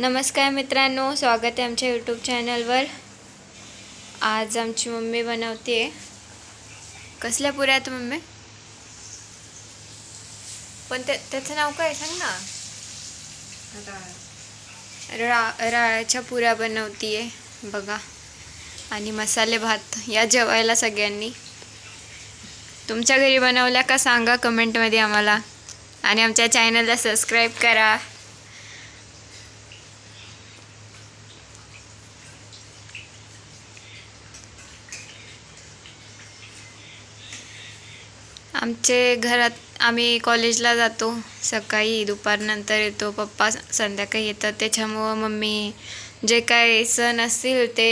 नमस्कार मित्रांनो स्वागत आहे आमच्या यूट्यूब चॅनलवर आज आमची मम्मी बनवते. कसल्या पुऱ्या आहेत मम्मी? पण त्या त्याचं नाव काय सांग ना. रा राळ्याच्या पुऱ्या बनवतीये बघा. आणि मसाले भात या जेवायला सगळ्यांनी. तुमच्या घरी बनवल्या का सांगा कमेंटमध्ये आम्हाला. आणि आमच्या चॅनलला सबस्क्राईब करा. आमचे घरात आम्ही कॉलेजला जातो. सकाळी दुपारनंतर येतो. पप्पा संध्याकाळी येतात. त्याच्यामुळं मम्मी जे काय सण असतील ते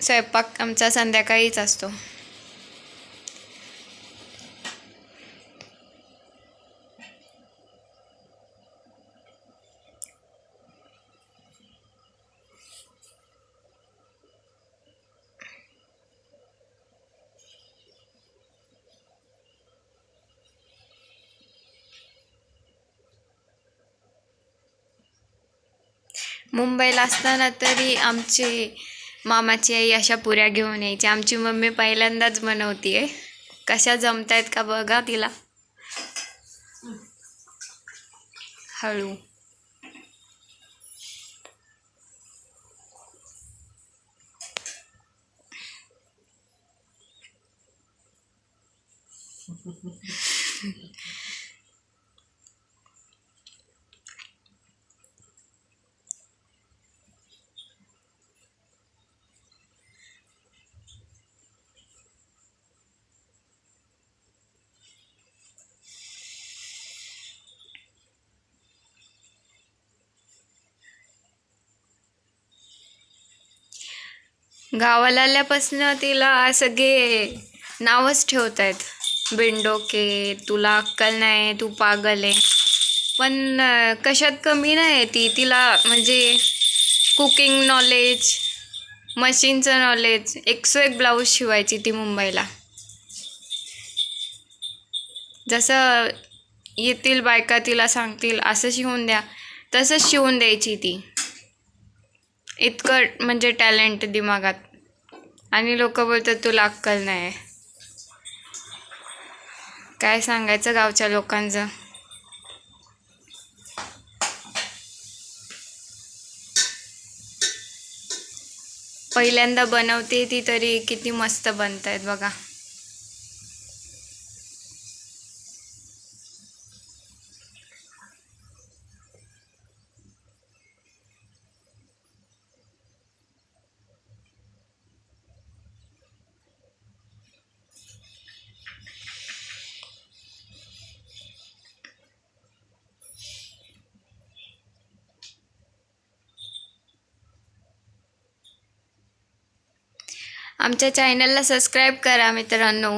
स्वयंपाक आमचा संध्याकाळीच असतो. मुंबईला असताना तरी आमची मामाची आई अशा पुऱ्या घेऊन यायची. आमची मम्मी पहिल्यांदाच बनवतीये. कशा जमतायत का बघा तिला. हळू. गावाला आल्यापासनं तिला सगळे नावच ठेवत आहेत बिंडोके तुला अक्कल नाही तू पागल आहे. पण कशात कमी नाही आहे ती. तिला म्हणजे कुकिंग नॉलेज मशीनचं नॉलेज एकसो एक ब्लाऊज शिवायची ती मुंबईला. जसं येतील बायका तिला सांगतील असं शिवून द्या तसंच शिवून द्यायची ती. इतकं म्हणजे टॅलेंट दिमागात. आणि लोक बोलतात तुला अक्कल नाही काय सांगायचं गावच्या लोकांचं? पहिल्यांदा बनवते ती तरी किती मस्त बनत आहेत बघा. आमच्या चॅनलला सबस्क्राईब करा मित्रांनो.